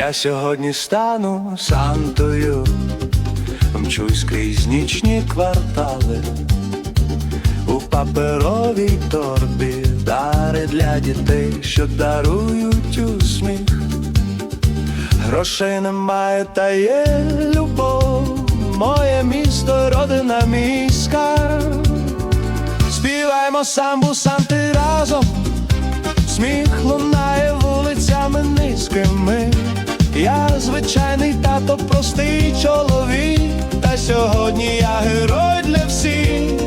Я сьогодні стану Сантою, мчусь крізь нічні квартали, у паперовій торбі дари для дітей, що дарують усміх. Грошей немає, та є любов, моє місто, родина мій скарб. Співаємо самбу санти разом, сміх лунає вулицями низькими. Звичайний тато, простий чоловік, та сьогодні я герой для всіх.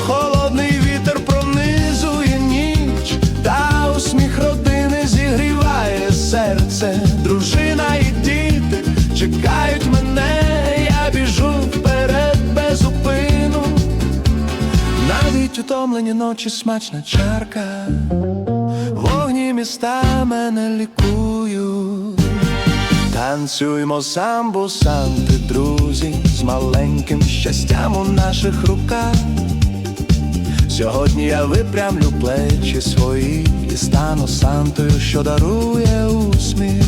Холодний вітер пронизує ніч, та усміх родини зігріває серце. Дружина і діти чекають мене, я біжу вперед без зупину. Навіть утомлені ночі смачна чарка, вогні міста мене лікують. Танцюймо самбу, санти, друзі, з маленьким щастям у наших руках. Сьогодні я випрямлю плечі свої і стану сантою, що дарує усміх.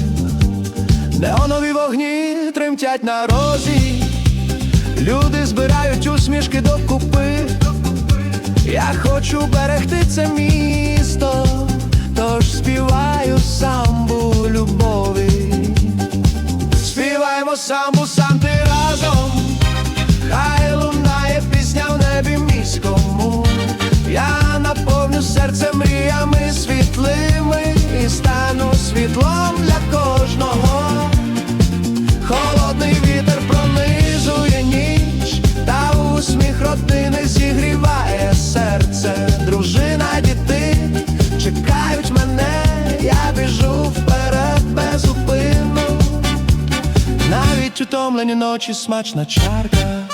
Неонові вогні тремтять на розі, люди збирають усмішки докупи. Я хочу берегти це місто, Співаємо самбу санти разом, зупину. Навіть ночі смачна чарка.